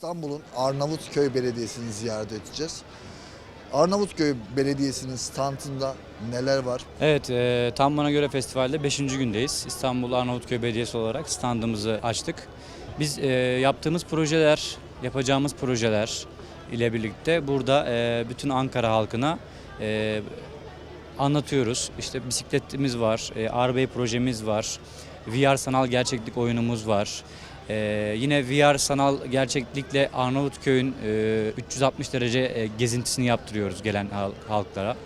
İstanbul'un Arnavutköy Belediyesi'ni ziyaret edeceğiz. Arnavutköy Belediyesi'nin standında neler var? Evet, e, tam bana göre festivalde 5. gündeyiz. İstanbul Arnavutköy Belediyesi olarak standımızı açtık. Biz e, yaptığımız projeler, yapacağımız projeler ile birlikte burada e, bütün Ankara halkına e, anlatıyoruz. İşte bisikletimiz var, e, Arbey projemiz var, VR sanal gerçeklik oyunumuz var. E, yine VR sanal gerçeklikle Arnavutköy'ün e, 360 derece e, gezintisini yaptırıyoruz gelen hal- halklara.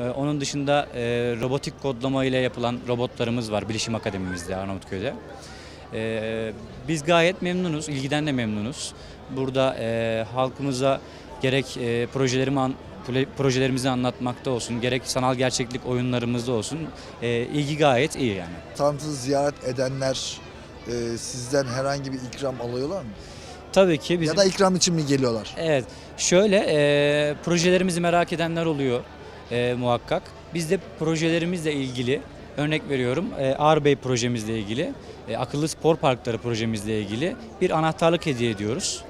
Ee, Onun dışında e, robotik kodlama ile yapılan robotlarımız var Bilişim Akademimizde Arnavutköy'de. Ee, biz gayet memnunuz, ilgiden de memnunuz. Burada e, halkımıza gerek e, projelerimi an- proje- projelerimizi anlatmakta olsun, gerek sanal gerçeklik oyunlarımızda olsun e, ilgi gayet iyi yani. Standı ziyaret edenler e, sizden herhangi bir ikram alıyorlar mı? Tabii ki biz Ya da ikram için mi geliyorlar? Evet, şöyle e, projelerimizi merak edenler oluyor e, muhakkak. Biz de projelerimizle ilgili, örnek veriyorum e, Ağrbey projemizle ilgili, e, akıllı spor parkları projemizle ilgili bir anahtarlık hediye ediyoruz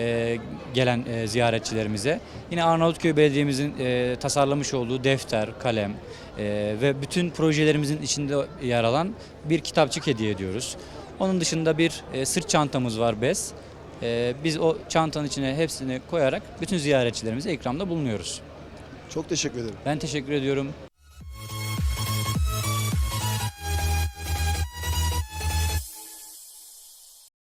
e, gelen e, ziyaretçilerimize. Yine Arnavutköy Belediye'mizin e, tasarlamış olduğu defter, kalem e, ve bütün projelerimizin içinde yer alan bir kitapçık hediye ediyoruz. Onun dışında bir e, sırt çantamız var bez. Biz o çantanın içine hepsini koyarak bütün ziyaretçilerimize ikramda bulunuyoruz. Çok teşekkür ederim. Ben teşekkür ediyorum.